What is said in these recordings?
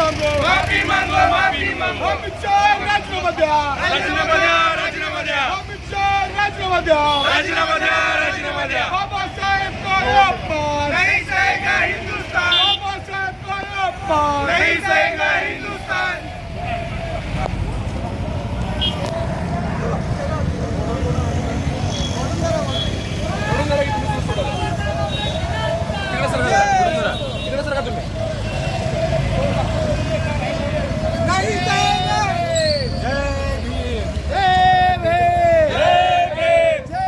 मागो. माफी मागो माफी मागो. अमित शहा राजीनामा द्या. राजीनामा द्या राजीनामा द्या. अमित शहा राजीनामा द्या. राजीनामा द्या राजीनामा द्या. बाबासाहेब काय अपमान नहीं सहेगा हिंदुस्तान? बाबासाहेब काय अपमान नहीं सहेगा हिंदुस्तान नाही जाएगा. जय भीम. जय भीम. जय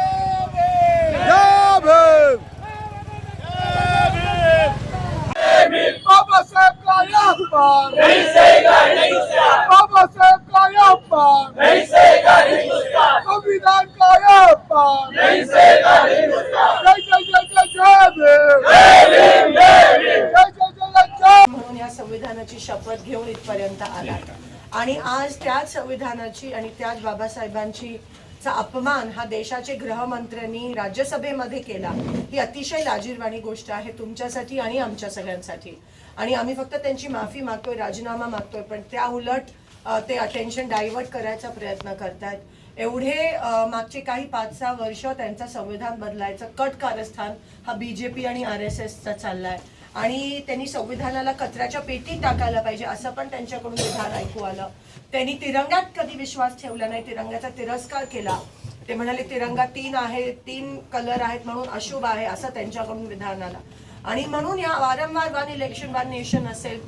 भीम. बाबासाहेब काय अपमान बाबासाहेब काय अपमान संविधान काय जय जय जय जय जय भीम जय जय जय जय म्हणून या संविधानाची शपथ घेऊन इथपर्यंत आला आणि आज त्याच संविधानाची आणि त्याच बाबासाहेबांची चा अपमान हा देशाचे गृहमंत्र्यांनी राज्यसभेमध्ये केला. ही अतिशय लाजीरवाणी गोष्ट आहे तुमच्यासाठी आणि आमच्या सगळ्यांसाठी. आणि आम्ही फक्त त्यांची माफी मागतोय राजीनामा मागतोय पण त्या उलट ते अटेन्शन डायव्हर्ट करायचा प्रयत्न करतायत. एवढे मागचे काही पाच सहा वर्ष त्यांचं संविधान बदलायचं कट कारस्थान हा बीजेपी आणि आर एस एसचा चाललाय. आणि त्यांनी संविधानाला कचऱ्याच्या पेटीत टाकायला पाहिजे असं पण त्यांच्याकडून विधान ऐकू आलं. त्यांनी तिरंग्यात कधी विश्वास ठेवला नाही तिरंग्याचा तिरस्कार केला. ते म्हणाले तिरंगा तीन आहे तीन कलर आहेत म्हणून अशुभ आहे असं त्यांच्याकडून विधान आलं. आणि म्हणून या वारंवार वन इलेक्शन वन नेशन असेल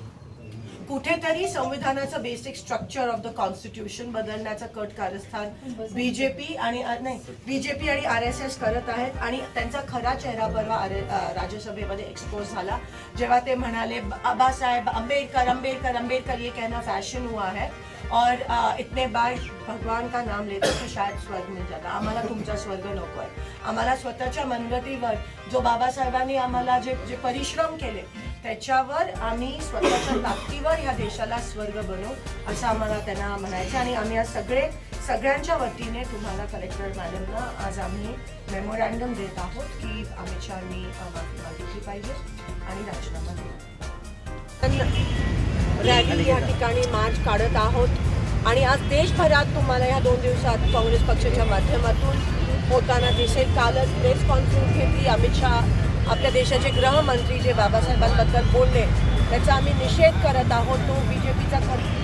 कुठेतरी संविधानाचं basic structure of the constitution बदलण्याचं कट कारस्थान बीजेपी आणि नाही बीजेपी आणि आर एस एस करत आहेत आणि त्यांचा खरा चेहरा परवा आर राज्यसभेमध्ये एक्सपोज झाला. जेव्हा ते म्हणाले बाबासाहेब आंबेडकर आंबेडकर आंबेडकर ये कहना फैशन हुआ है. और इतने बार भगवान का नाम लेते तो शायद स्वर्ग मिल जाता। आम्हाला तुमचा स्वर्ग नको आहे. आम्हाला स्वतःच्या मनगतीवर जो बाबासाहेबांनी आम्हाला जे जे परिश्रम केले त्याच्यावर आम्ही स्वतःच्या ताकदीवर ह्या देशाला स्वर्ग बनवू असं आम्हाला त्यांना म्हणायचं. आणि आम्ही आज सगळे सगळ्यांच्या वतीने तुम्हाला कलेक्टर मॅडमना आज आम्ही मेमोरँडम देत आहोत की अमित शहानी माफी मागितली पाहिजे आणि राजीनामा दिला रॅली या ठिकाणी मार्च काढत आहोत. आणि आज देशभरात तुम्हाला या दोन दिवसात काँग्रेस पक्षाच्या माध्यमातून होताना दिसेल. कालच प्रेस कॉन्फरन्स घेतली अमित शहा. आपल्या देशाचे गृहमंत्री जे बाबासाहेबांबद्दल बोलले त्याचा आम्ही निषेध करत आहोत. तो बी जे पीचा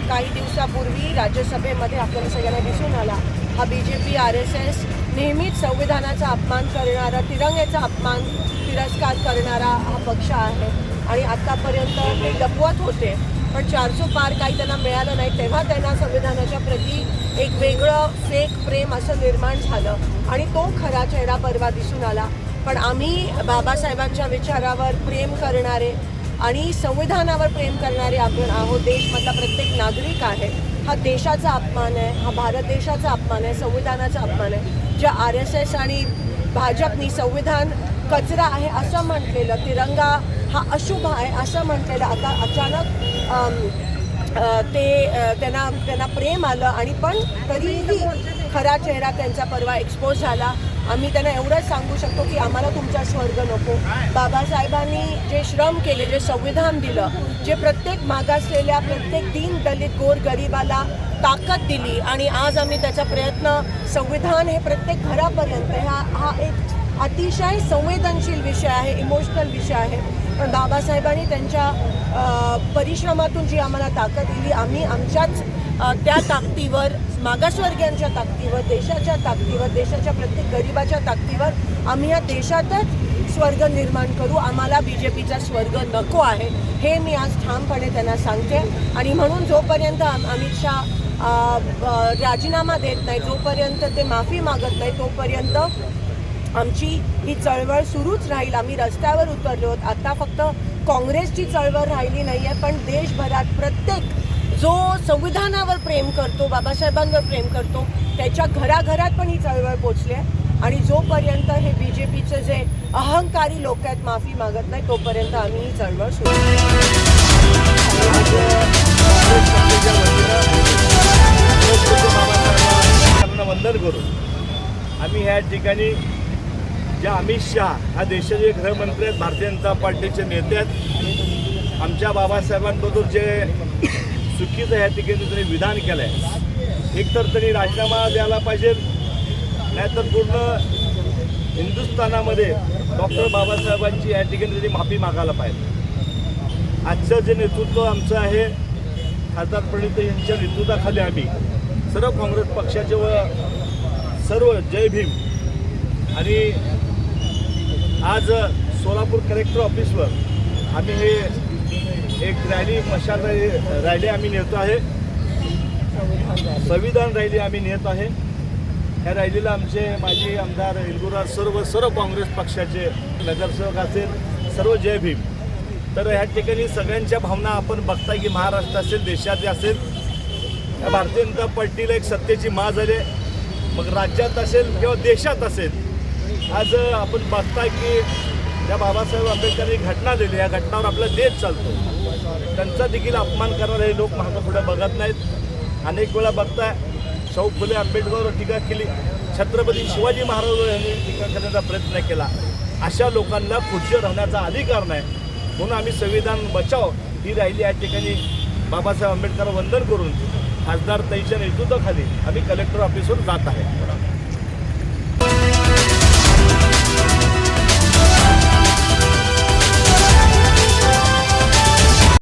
काही दिवसापूर्वी राज्यसभेमध्ये आपल्याला सगळ्यांना दिसून आला. हा B J P R S S नेहमीच संविधानाचा अपमान करणारा तिरंग्याचा अपमान तिरस्कार करणारा हा पक्ष आहे. आणि आत्तापर्यंत ते लपवत होते. पण चारशे पार काही त्यांना मिळालं नाही. तेव्हा त्यांना संविधानाच्या प्रती एक वेगळं फेक प्रेम असं निर्माण झालं. आणि तो खरा चेहरा परवा दिसून आला. पण आम्ही बाबासाहेबांच्या विचारावर प्रेम करणारे आणि संविधानावर प्रेम करणारे आपण आहोत. देशमधला प्रत्येक नागरिक आहे. हा देशाचा अपमान आहे. हा भारत देशाचा अपमान आहे. संविधानाचा अपमान आहे. ज्या आर एस एस आणि भाजपनी संविधान कचरा आहे असं म्हटलेलं तिरंगा हा अशुभ आहे असं म्हटलेलं आता अचानक ते त्यांना त्यांना प्रेम आलं आणि पण तरीही खरा चेहरा त्यांचा परवा एक्सपोज झाला. आम्ही त्यांना एवढंच सांगू शकतो की आम्हाला तुमचा स्वर्ग नको. बाबासाहेबांनी जे श्रम केले जे संविधान दिलं जे प्रत्येक मागासलेल्या प्रत्येक दीन दलित गोर गरिबाला ताकद दिली आणि आज आम्ही त्याचा प्रयत्न संविधान हे प्रत्येक घरापर्यंत हा हा एक अतिशय संवेदनशील विषय आहे इमोशनल विषय आहे. पण बाबासाहेबांनी त्यांच्या परिश्रमातून जी आम्हाला ताकद दिली आम्ही आमच्याच त्या ताकदीवर मागासवर्गीयांच्या ताकदीवर देशाच्या ताकदीवर देशाच्या प्रत्येक गरिबाच्या ताकदीवर आम्ही या देशातच स्वर्ग निर्माण करू. आम्हाला बी जे पीचा स्वर्ग नको आहे हे मी आज ठामपणे त्यांना सांगते. आणि म्हणून जोपर्यंत अमित शहा राजीनामा देत नाही जोपर्यंत ते माफी मागत नाही तोपर्यंत आमची ही चळवळ सुरूच राहील. आम्ही रस्त्यावर उतरलो आहोत. आता फक्त काँग्रेसची चळवळ राहिली नाही आहे पण देशभरात प्रत्येक जो संविधानावर प्रेम करतो बाबासाहेबांवर प्रेम करतो त्याच्या घराघरात पण ही चळवळ पोचली आहे. आणि जोपर्यंत हे बी जे पीचे जे अहंकारी लोक आहेत माफी मागत नाही तोपर्यंत आम्ही ही चळवळ सुरू वंदन करू. आम्ही ह्या ठिकाणी जे अमित शहा हा देशाचे गृहमंत्री आहेत भारतीय जनता पार्टीचे नेते आहेत. आमच्या बाबासाहेबांबद्दल जे चुकीचं ह्या ठिकाणी त्यांनी विधान केलं आहे एकतर त्यांनी राजीनामा द्यायला पाहिजे नाहीतर पूर्ण हिंदुस्थानामध्ये डॉक्टर बाबासाहेबांची या ठिकाणी त्यांनी माफी मागायला पाहिजे. आजचं जे नेतृत्व आमचं आहे खासदार प्रणित यांच्या नेतृत्वाखाली आम्ही सर्व काँग्रेस पक्षाचे व सर्व जय भीम आणि आज सोलापूर कलेक्टर ऑफिसवर आम्ही हे एक रॅली मशाल रॅली आम्ही नेतो आहे. संविधान रॅली आम्ही नेत आहे. ह्या रॅलीला आमचे माजी आमदार इंदुरा सर्व सर्व काँग्रेस पक्षाचे नगरसेवक असेल सर्व जय भीम. तर ह्या ठिकाणी सगळ्यांच्या भावना आपण बघताय की महाराष्ट्र असेल देशात असेल. भारतीय जनता पार्टीला एक सत्तेची मा झाली मग राज्यात असेल किंवा देशात असेल आज आपण बघताय की त्या बाबासाहेब आंबेडकरांनी घटना दिली या घटनावर आपला देश चालतो. त्यांचा देखील अपमान करणारे हे लोक मागं पुढे बघत नाहीत. अनेक वेळा बघताय शाहू फुले आंबेडकरवर टीका केली. छत्रपती शिवाजी महाराजांवर यांनी टीका करण्याचा प्रयत्न केला. अशा लोकांना खुर्चीवर राहण्याचा अधिकार नाही. म्हणून आम्ही संविधान बचाव ही राहिली. या ठिकाणी बाबासाहेब आंबेडकर वंदन करून खासदार ताईच्या नेतृत्वाखाली आम्ही कलेक्टर ऑफिसवर जात आहे.